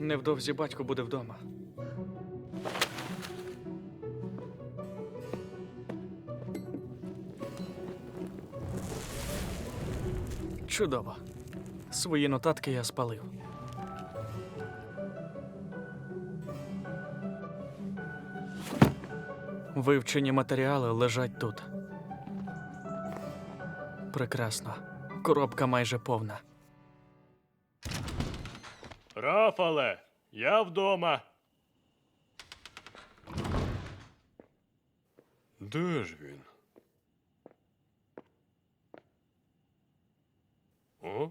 Невдовзі батько буде вдома. Чудово. Свої нотатки я спалив. Вивчені матеріали лежать тут. Прекрасно. Коробка майже повна. Рафале, я вдома. Де ж він? О?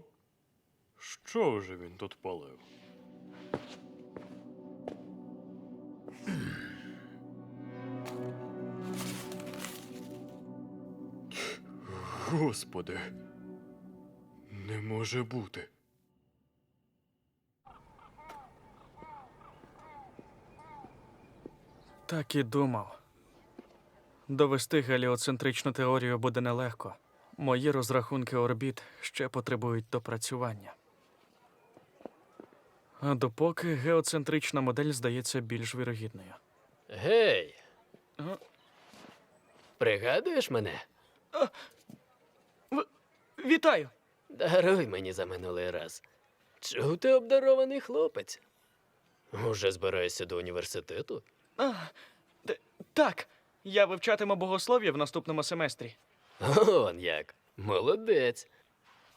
Що вже він тут палив? Господи, не може бути. Так і думав. Довести геліоцентричну теорію буде нелегко. Мої розрахунки орбіт ще потребують допрацювання. А допоки геоцентрична модель здається більш вірогідною. Гей. Ага. Пригадуєш мене? Вітаю! Даруй мені за минулий раз. Чув ти обдарований хлопець? Уже збираєшся до університету? А, т- так, я вивчатиму богослов'я в наступному семестрі. Он як. Молодець.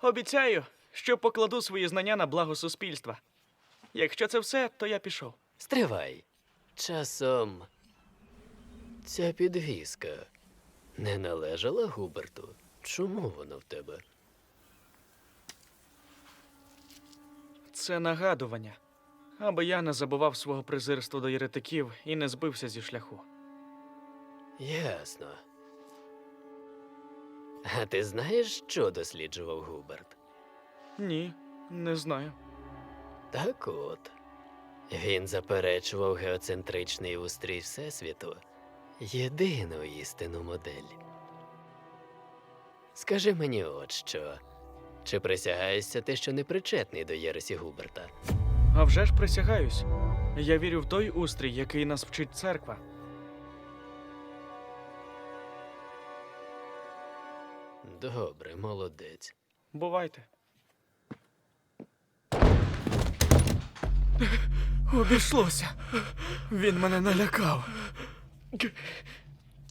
Обіцяю, що покладу свої знання на благо суспільства. Якщо це все, то я пішов. Стривай. Часом. Ця підвіска не належала Губерту. Чому вона в тебе? Це нагадування, аби я не забував свого презирства до єретиків і не збився зі шляху. Ясно. А ти знаєш, що досліджував Губерт? Ні, не знаю. Так от. Він заперечував геоцентричний устрій Всесвіту, єдину істинну модель. Скажи мені от що. Чи присягаєшся ти, що не причетний до Єресі Губерта? А вже ж присягаюсь. Я вірю в той устрій, який нас вчить церква. Добре, молодець. Бувайте. Обійшлося. Він мене налякав.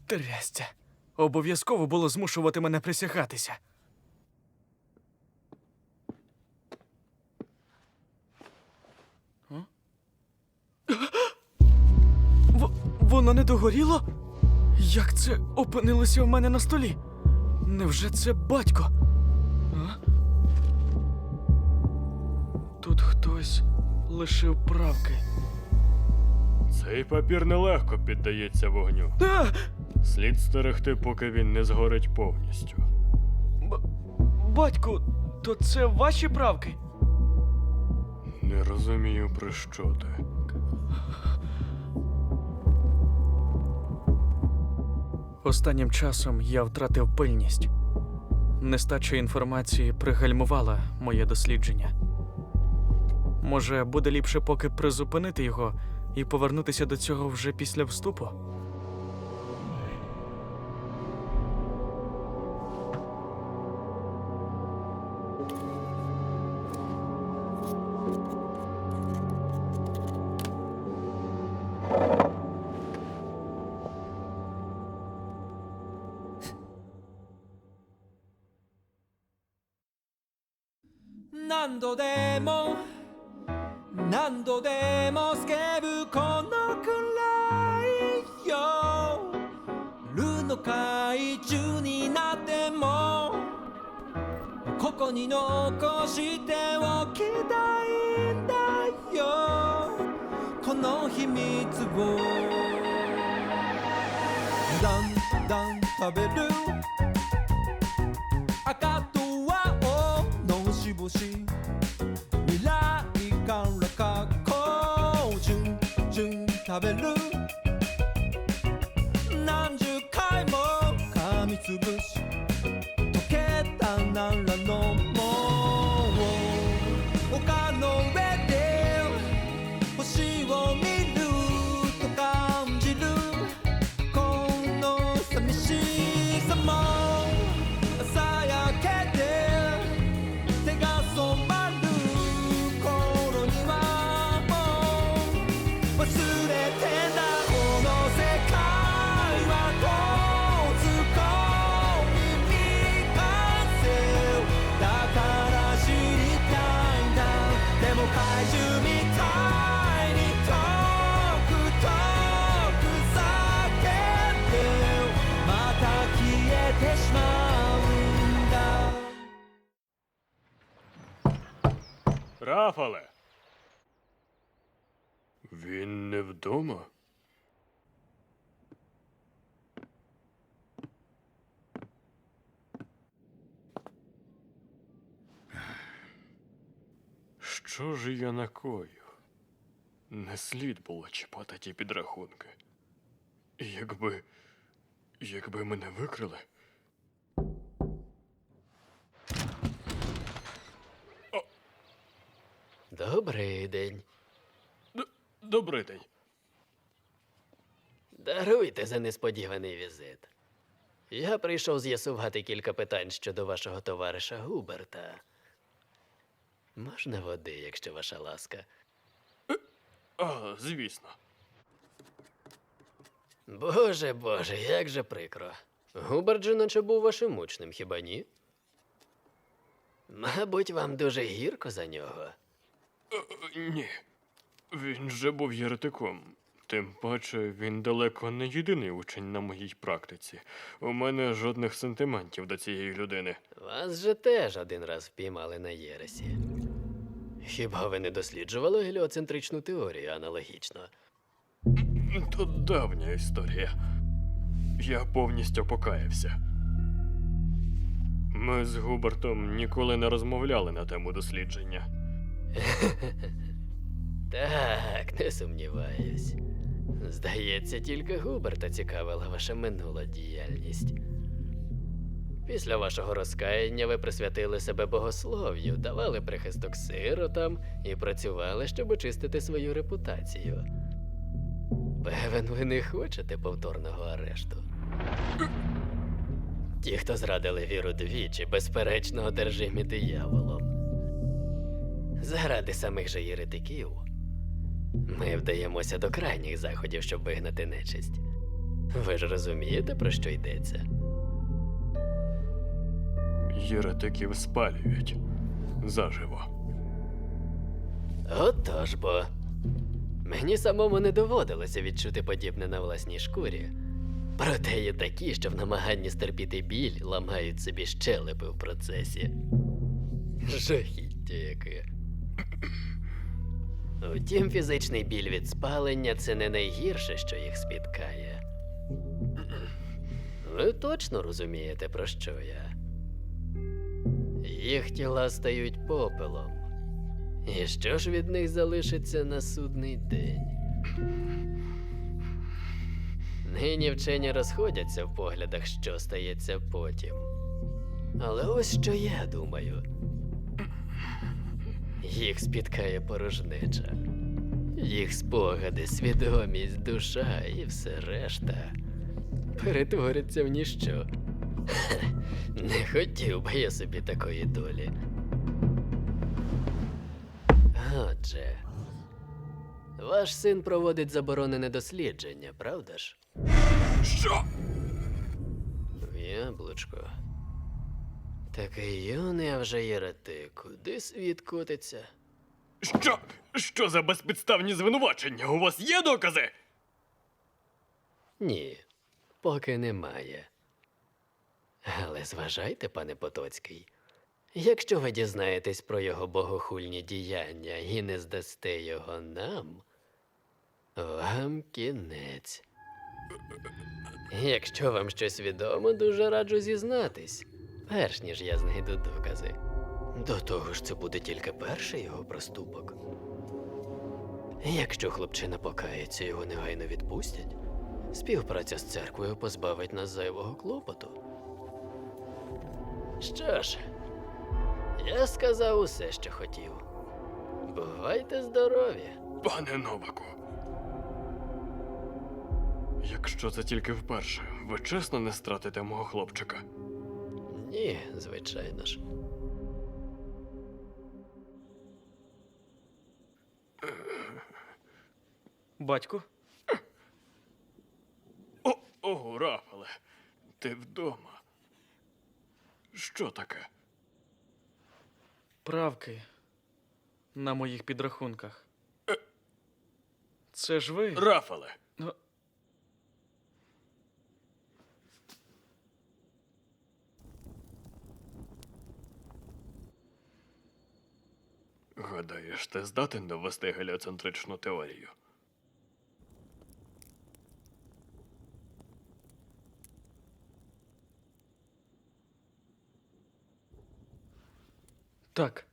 Трястя. Обов'язково було змушувати мене присягатися. В- воно не догоріло? Як це опинилося в мене на столі? Невже це батько? А? Тут хтось лишив правки. Цей папір нелегко піддається вогню. А! Слід стерегти, поки він не згорить повністю. Б- батьку, то це ваші правки? Не розумію, про що ти. Останнім часом я втратив пильність. Нестача інформації пригальмувала моє дослідження. Може, буде ліпше поки призупинити його і повернутися до цього вже після вступу?「何度でも何度でもスケブこのくらいよ」「ルの怪獣になってもここに残しておきたいんだよ」「この秘密を」「だんだん食べる」赤と青のしぼし Babylon. Що ж я накою? Не слід було чіпати ті підрахунки. Якби. Якби мене викрили. Добрий день. Д- Добрий день. Даруйте за несподіваний візит. Я прийшов з'ясувати кілька питань щодо вашого товариша Губерта. Можна води, якщо ваша ласка. А, звісно. Боже, боже, як же прикро. Губерт же наче був вашим учнем, хіба ні? Мабуть, вам дуже гірко за нього. Е, Ні. Він же був єретиком. Тим паче, він далеко не єдиний учень на моїй практиці. У мене жодних сентиментів до цієї людини. Вас же теж один раз впіймали на Єресі. Хіба ви не досліджували геліоцентричну теорію аналогічно? То давня історія. Я повністю покаявся. Ми з Губертом ніколи не розмовляли на тему дослідження. Так, не сумніваюсь. Здається, тільки Губерта цікавила ваша минула діяльність. Після вашого розкаяння ви присвятили себе богослов'ю, давали прихисток сиротам і працювали, щоб очистити свою репутацію. Певен, ви не хочете повторного арешту. Ті, хто зрадили віру двічі, безперечно одержимі дияволом. Заради самих же єретиків. Ми вдаємося до крайніх заходів, щоб вигнати нечисть. Ви ж розумієте, про що йдеться? Єретиків спалюють заживо. Отож бо. Мені самому не доводилося відчути подібне на власній шкурі. Проте є такі, що в намаганні стерпіти біль ламають собі щелепи в процесі. Жахіття яке. Втім, фізичний біль від спалення це не найгірше, що їх спіткає. Ви точно розумієте, про що я? Їх тіла стають попелом. І що ж від них залишиться на судний день? Нині вчені розходяться в поглядах, що стається потім. Але ось що я думаю. Їх спіткає порожнеча. Їх спогади, свідомість, душа і все решта перетвориться в ніщо. Не хотів би я собі такої долі. Отже, ваш син проводить заборонене дослідження, правда ж? Що? Яблучко. Такий юний, а вже єретик. Куди світ котиться? Що? Що за безпідставні звинувачення? У вас є докази? Ні, поки немає. Але зважайте, пане Потоцький, якщо ви дізнаєтесь про його богохульні діяння і не здасте його нам, вам кінець. Якщо вам щось відомо, дуже раджу зізнатись, перш ніж я знайду докази. До того ж, це буде тільки перший його проступок. Якщо хлопчина покається, його негайно відпустять. Співпраця з церквою позбавить нас зайвого клопоту. Що ж, я сказав усе, що хотів. Бувайте здорові. Пане Новаку. Якщо це тільки вперше, ви чесно не стратите мого хлопчика. Ні, звичайно ж. Батьку? О, о, Рафале, ти вдома. Що таке? Правки на моїх підрахунках. Це ж ви? Рафале, Ну, Гадаєш, ти здатен довести геліоцентричну теорію? Так,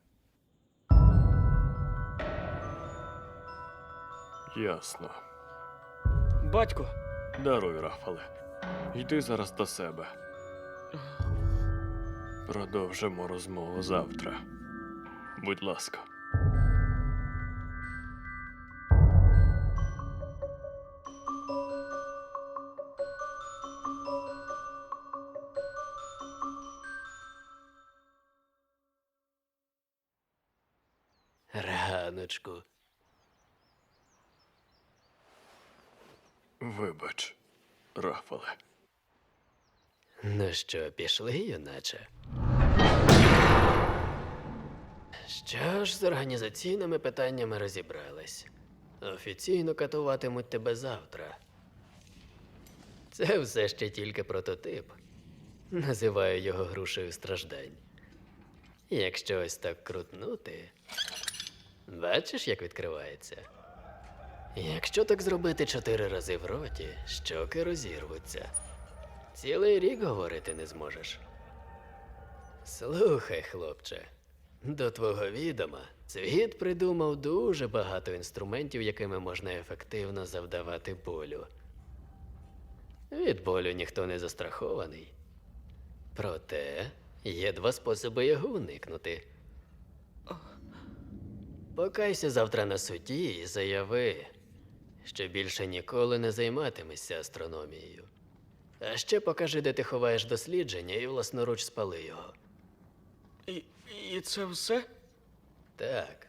Ясно. батько, Даруй, Рафале. Йди зараз до себе. Продовжимо розмову завтра. Будь ласка. Що, пішли, юначе? Що ж, з організаційними питаннями розібрались. Офіційно катуватимуть тебе завтра. Це все ще тільки прототип. Називаю його грушею страждань. Якщо ось так крутнути. Бачиш, як відкривається? Якщо так зробити чотири рази в роті, щоки розірвуться. Цілий рік говорити не зможеш. Слухай, хлопче, до твого відома, світ придумав дуже багато інструментів, якими можна ефективно завдавати болю. Від болю ніхто не застрахований. Проте є два способи його уникнути. Покайся завтра на суді і заяви, що більше ніколи не займатимешся астрономією. А ще покажи, де ти ховаєш дослідження, і власноруч спали його. і, і це все? Так.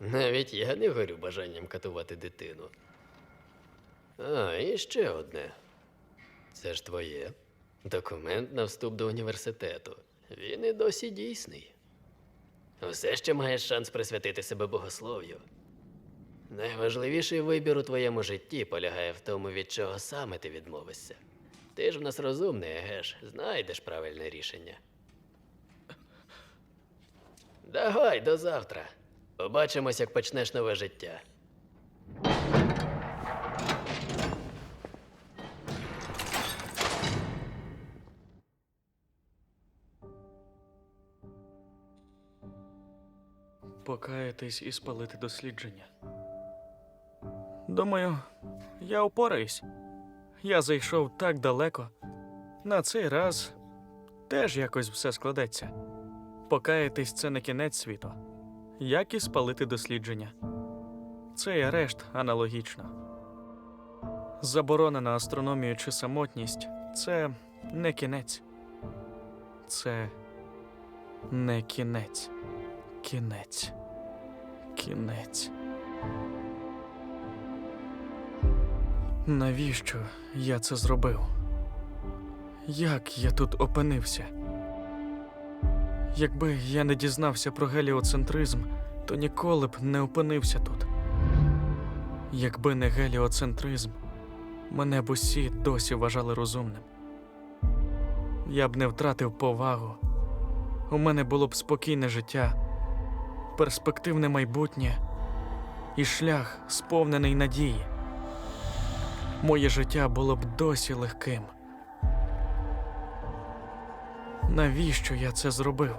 Навіть я не горю бажанням катувати дитину. А, і ще одне. Це ж твоє. Документ на вступ до університету. Він і досі дійсний. Все ще маєш шанс присвятити себе богослов'ю. Найважливіший вибір у твоєму житті полягає в тому, від чого саме ти відмовишся. Ти ж в нас розумний, еге ж, знайдеш правильне рішення. Давай, до завтра. Побачимось, як почнеш нове життя. Покаятись і спалити дослідження. Думаю, я упораюсь. Я зайшов так далеко. На цей раз теж якось все складеться. Покаятись це не кінець світу. Як і спалити дослідження. Це і арешт аналогічно. Заборона на астрономію чи самотність це не кінець. Це не кінець. Кінець. Кінець. Навіщо я це зробив? Як я тут опинився? Якби я не дізнався про геліоцентризм, то ніколи б не опинився тут. Якби не геліоцентризм, мене б усі досі вважали розумним. Я б не втратив повагу. У мене було б спокійне життя, перспективне майбутнє і шлях, сповнений надії. Моє життя було б досі легким. Навіщо я це зробив?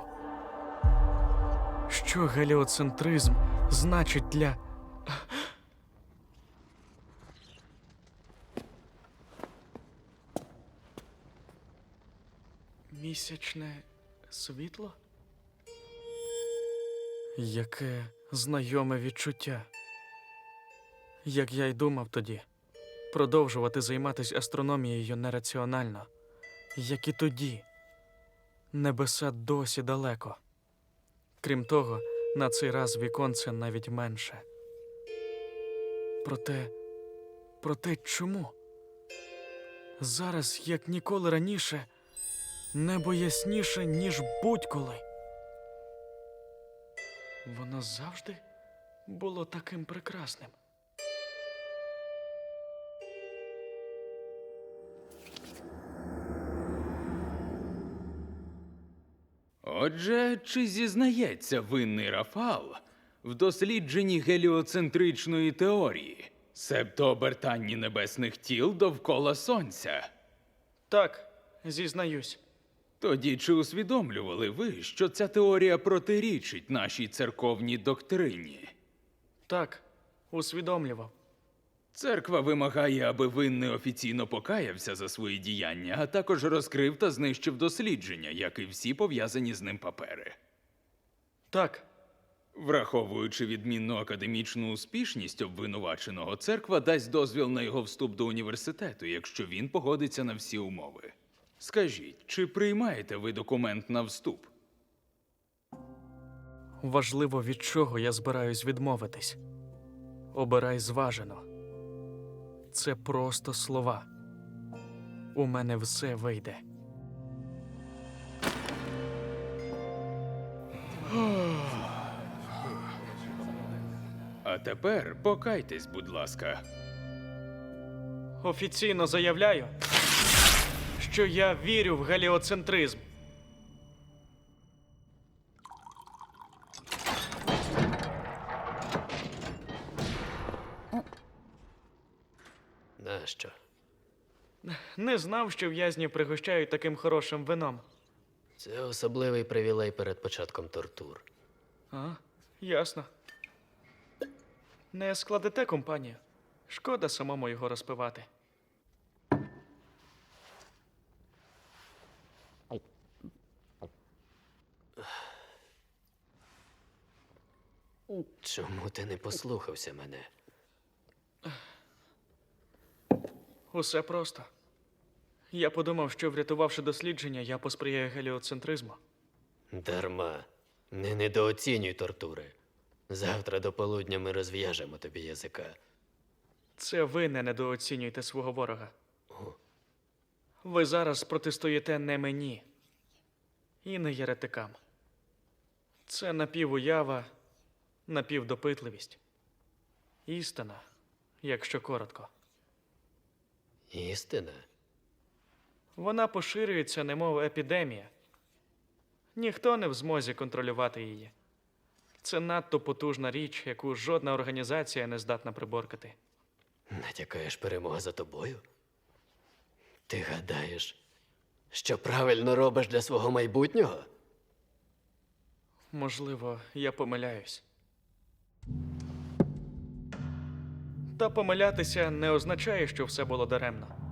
Що геліоцентризм значить для. Місячне світло? Яке знайоме відчуття. Як я й думав тоді, продовжувати займатися астрономією нераціонально, як і тоді. Небеса досі далеко. Крім того, на цей раз віконце навіть менше. Проте, проте чому? Зараз, як ніколи раніше, небо ясніше, ніж будь-коли. Воно завжди було таким прекрасним. Отже, чи зізнається винний Рафал в дослідженні геліоцентричної теорії, себто обертанні небесних тіл довкола Сонця. Так, зізнаюсь. Тоді чи усвідомлювали ви, що ця теорія протирічить нашій церковній доктрині? Так, усвідомлював. Церква вимагає, аби винний офіційно покаявся за свої діяння, а також розкрив та знищив дослідження, як і всі пов'язані з ним папери. Так, Враховуючи відмінну академічну успішність обвинуваченого, церква дасть дозвіл на його вступ до університету, якщо він погодиться на всі умови. Скажіть, чи приймаєте ви документ на вступ? важливо, від чого я збираюсь відмовитись. Обирай зважено. Це просто слова. У мене все вийде. А тепер покайтесь, будь ласка. Офіційно заявляю, що я вірю в геліоцентризм. Не знав, що в'язнів пригощають таким хорошим вином. Це особливий привілей перед початком тортур. А, ясно. Не складете компанію. Шкода самому його розпивати. Чому ти не послухався мене? Усе просто. Я подумав, що врятувавши дослідження, я посприяю геліоцентризму. Дарма. Не недооцінюй тортури. Завтра до полудня ми розв'яжемо тобі язика. Це ви не недооцінюєте свого ворога. Ви зараз протистоїте не мені і не єретикам. Це напівуява, напівдопитливість. Істина, якщо коротко. Істина? Вона поширюється, немов епідемія. Ніхто не в змозі контролювати її. Це надто потужна річ, яку жодна організація не здатна приборкати. Натякаєш перемога за тобою? Ти гадаєш, що правильно робиш для свого майбутнього? Можливо, я помиляюсь. Та помилятися не означає, що все було даремно.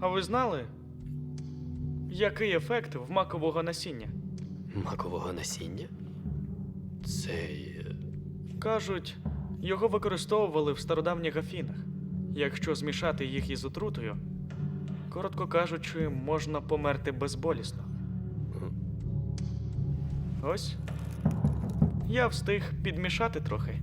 А ви знали, який ефект в макового насіння? Макового насіння? Цей. е, Кажуть, його використовували в стародавніх Афінах. Якщо змішати їх із отрутою, коротко кажучи, можна померти безболісно. Ось. Я встиг підмішати трохи.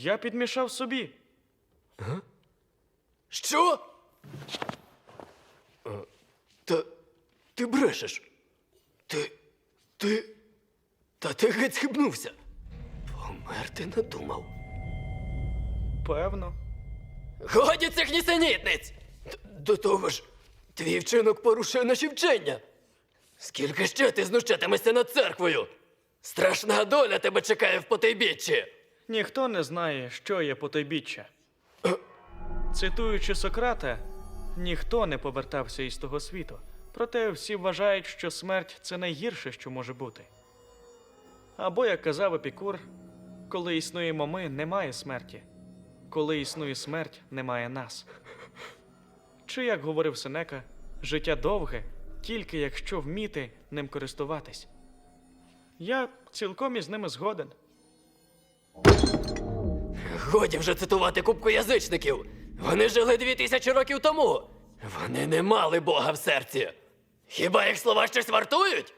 Я підмішав собі. Що? Е, Та ти брешеш. Ти. Ти. Та ти геть схибнувся. Померти надумав. Певно. Годі цих нісенітниць! Д- До того ж, твій вчинок порушує наші вчення. Скільки ще ти знущатимешся над церквою? Страшна доля тебе чекає в потайбіччі. Ніхто не знає, що є потойбіччя. Цитуючи Сократа, ніхто не повертався із того світу. Проте всі вважають, що смерть це найгірше, що може бути. Або, як казав Епікур, коли існуємо ми, немає смерті. Коли існує смерть, немає нас. Чи, як говорив Сенека, життя довге, тільки якщо вміти ним користуватись. Я цілком із ними згоден. Годі вже цитувати кубку язичників. Вони жили дві тисячі років тому. Вони не мали Бога в серці. Хіба їх слова щось вартують?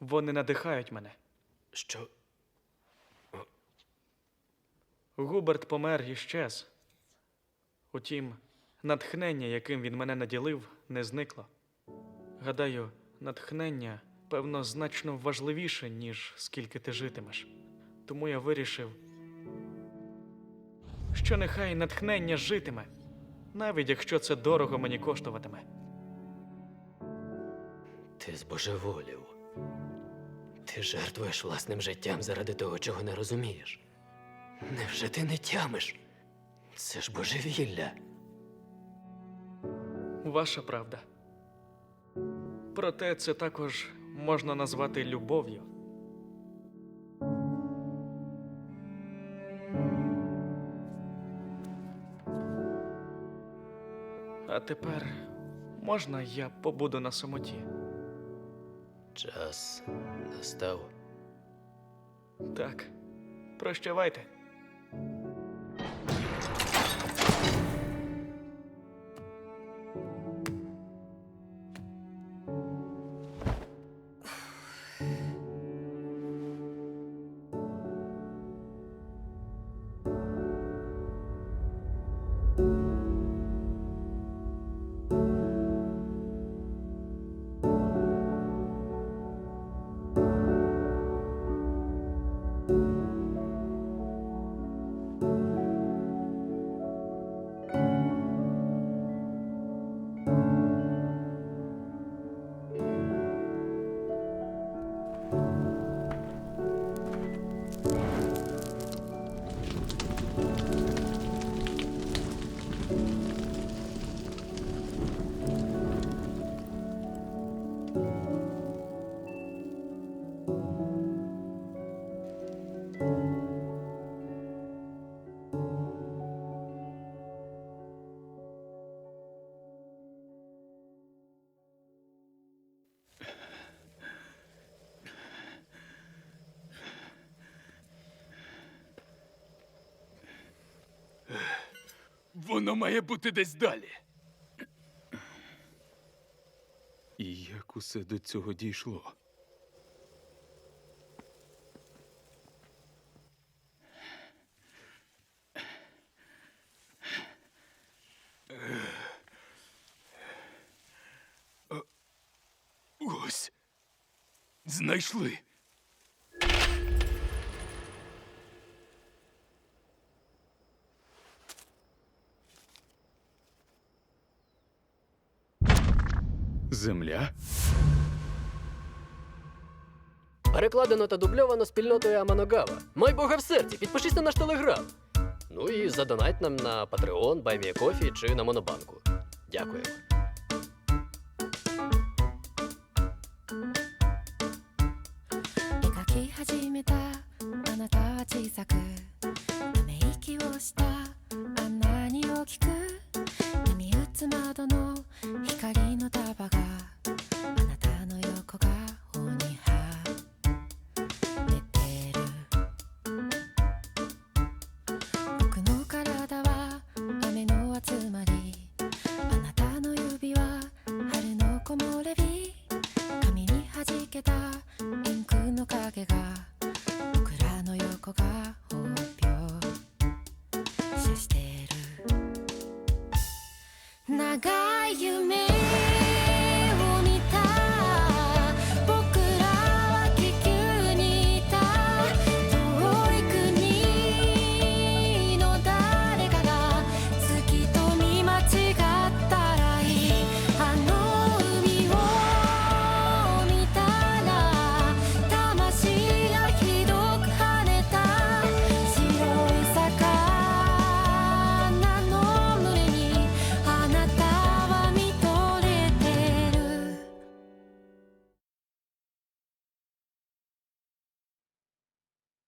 Вони надихають мене. Що? Губерт помер і щез. Утім, натхнення, яким він мене наділив, не зникло. Гадаю, натхнення напевно, значно важливіше, ніж скільки ти житимеш. Тому я вирішив, що нехай натхнення житиме, навіть якщо це дорого мені коштуватиме. Ти збожеволів. Ти жертвуєш власним життям заради того, чого не розумієш. Невже ти не тямиш? Це ж божевілля. Ваша правда. Проте це також можна назвати любов'ю. Тепер можна я побуду на самоті? Час настав. Так. Прощавайте. Воно має бути десь далі. І як усе до цього дійшло? Ось. Знайшли. Земля? Перекладено та дубльовано спільнотою Аманогава. Май Бога в серці, підпишись на наш телеграм. Ну і задонать нам на Patreon, BuyMeACoffee чи на Монобанку. Дякую.